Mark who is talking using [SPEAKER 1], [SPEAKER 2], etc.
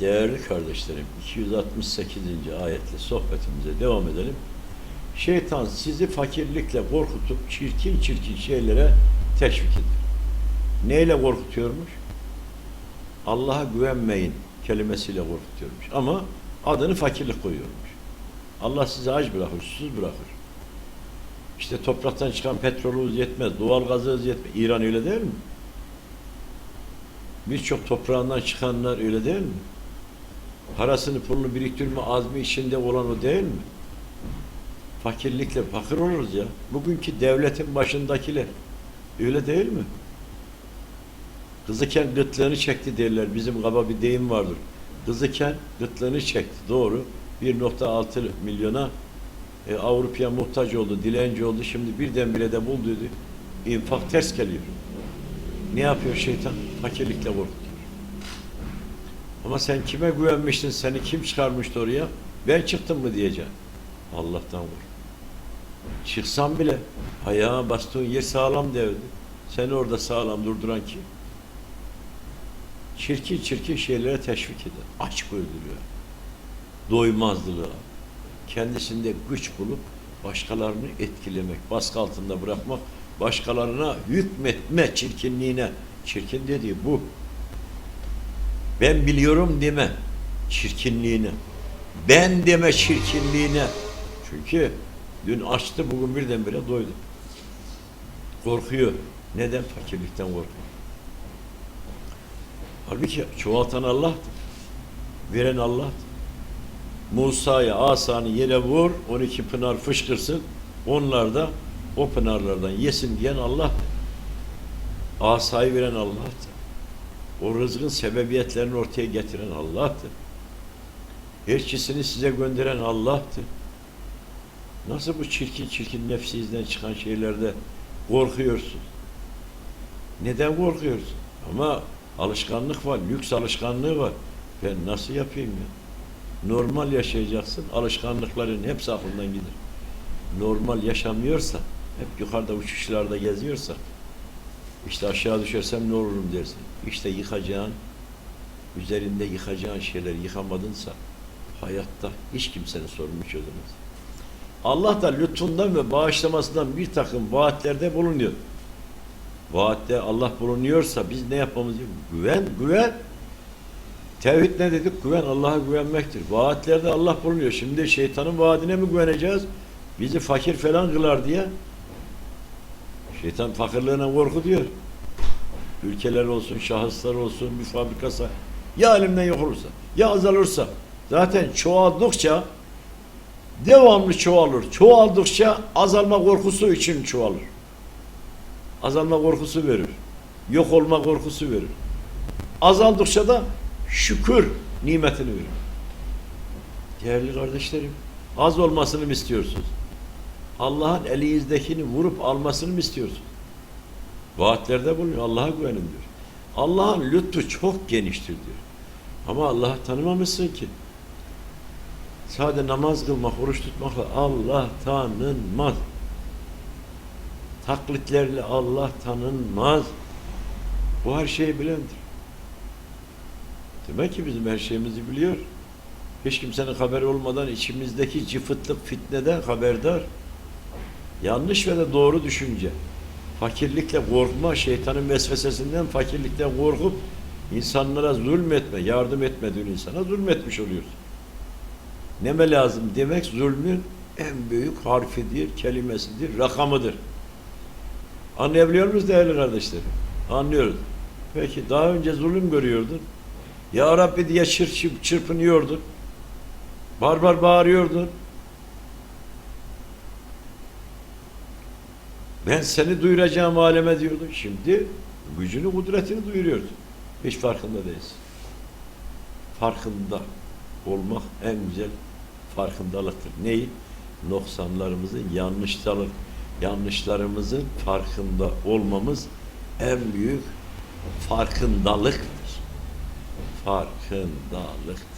[SPEAKER 1] Değerli kardeşlerim, 268. ayetle sohbetimize devam edelim. Şeytan sizi fakirlikle korkutup çirkin çirkin şeylere teşvik eder. Neyle korkutuyormuş? Allah'a güvenmeyin kelimesiyle korkutuyormuş. Ama adını fakirlik koyuyormuş. Allah sizi aç bırakır, susuz bırakır. İşte topraktan çıkan petrolümüz yetmez, doğal gazımız yetmez. İran öyle değil mi? Birçok toprağından çıkanlar öyle değil mi? Parasını pulunu biriktirme azmi içinde olan o değil mi? Fakirlikle fakir oluruz ya. Bugünkü devletin başındakiler öyle değil mi? Kızıken gırtlağını çekti derler. Bizim kaba bir deyim vardır. Kızıken gırtlağını çekti. Doğru. 1.6 milyona e, Avrupa'ya muhtaç oldu, dilenci oldu. Şimdi birdenbire de bul dedi. İnfak ters geliyor. Ne yapıyor şeytan? Fakirlikle korkutuyor. Ama sen kime güvenmiştin? Seni kim çıkarmıştı oraya? Ben çıktım mı diyeceksin. Allah'tan kork. Çıksam bile ayağa bastığın yer sağlam devdi. Seni orada sağlam durduran kim? Çirkin çirkin şeylere teşvik eder. Aç gördürüyor. Doymazlılığa. Kendisinde güç bulup başkalarını etkilemek, baskı altında bırakmak, başkalarına hükmetme çirkinliğine. Çirkin dediği bu. Ben biliyorum deme çirkinliğine. Ben deme çirkinliğine. Çünkü dün açtı bugün birdenbire doydu. Korkuyor. Neden? Fakirlikten korkuyor. Halbuki çoğaltan Allah'tır. Veren Allah'tır. Musa'ya asanı yere vur, 12 pınar fışkırsın. Onlar da o pınarlardan yesin diyen Allah'tır. Asayı veren Allah'tır. O rızkın sebebiyetlerini ortaya getiren Allah'tır. Elçisini size gönderen Allah'tır. Nasıl bu çirkin çirkin nefsinizden çıkan şeylerde korkuyorsun? Neden korkuyorsun? Ama alışkanlık var, lüks alışkanlığı var. Ben nasıl yapayım ya? Normal yaşayacaksın, alışkanlıkların hepsi aklından gider. Normal yaşamıyorsa, hep yukarıda uçuşlarda geziyorsa, işte aşağı düşersem ne olurum dersin. İşte yıkacağın, üzerinde yıkacağın şeyler yıkamadınsa, hayatta hiç kimsenin sorunu çözemez. Allah da lütfundan ve bağışlamasından bir takım vaatlerde bulunuyor. Vaatte Allah bulunuyorsa biz ne yapmamız gerekiyor? Güven, güven. Tevhid ne dedik? Güven, Allah'a güvenmektir. Vaatlerde Allah bulunuyor. Şimdi şeytanın vaadine mi güveneceğiz? Bizi fakir falan kılar diye. Şeytan fakirliğine korku diyor. Ülkeler olsun, şahıslar olsun, bir fabrikası. Ya elimden yok olursa, ya azalırsa. Zaten çoğaldıkça devamlı çoğalır. Çoğaldıkça azalma korkusu için çoğalır. Azalma korkusu verir. Yok olma korkusu verir. Azaldıkça da şükür nimetini verir. Değerli kardeşlerim, az olmasını mı istiyorsunuz? Allah'ın elinizdekini vurup almasını mı istiyorsunuz? Vaatlerde bulunuyor. Allah'a güvenin diyor. Allah'ın lütfu çok geniştir diyor. Ama Allah'ı tanımamışsın ki. Sadece namaz kılmak, oruç tutmakla Allah tanınmaz. Taklitlerle Allah tanınmaz. Bu her şeyi bilendir. Demek ki bizim her şeyimizi biliyor. Hiç kimsenin haberi olmadan içimizdeki cıfıtlık fitneden haberdar. Yanlış ve de doğru düşünce. Fakirlikle korkma, şeytanın vesvesesinden fakirlikten korkup insanlara zulmetme, yardım etmediğin insana zulmetmiş oluyorsun. Neme lazım demek zulmün en büyük harfidir, kelimesidir, rakamıdır. Anlayabiliyor muyuz değerli kardeşlerim? Anlıyoruz. Peki daha önce zulüm görüyordun. Ya Rabbi diye çır, çır, çırpınıyordun. Barbar bağırıyordun. Ben seni duyuracağım aleme diyordun. Şimdi gücünü, kudretini duyuruyorsun. Hiç farkında değilsin. Farkında olmak en güzel farkındalıktır. Neyi? Noksanlarımızın, yanlışlar, yanlışlarımızın farkında olmamız en büyük farkındalıktır. Farkındalık.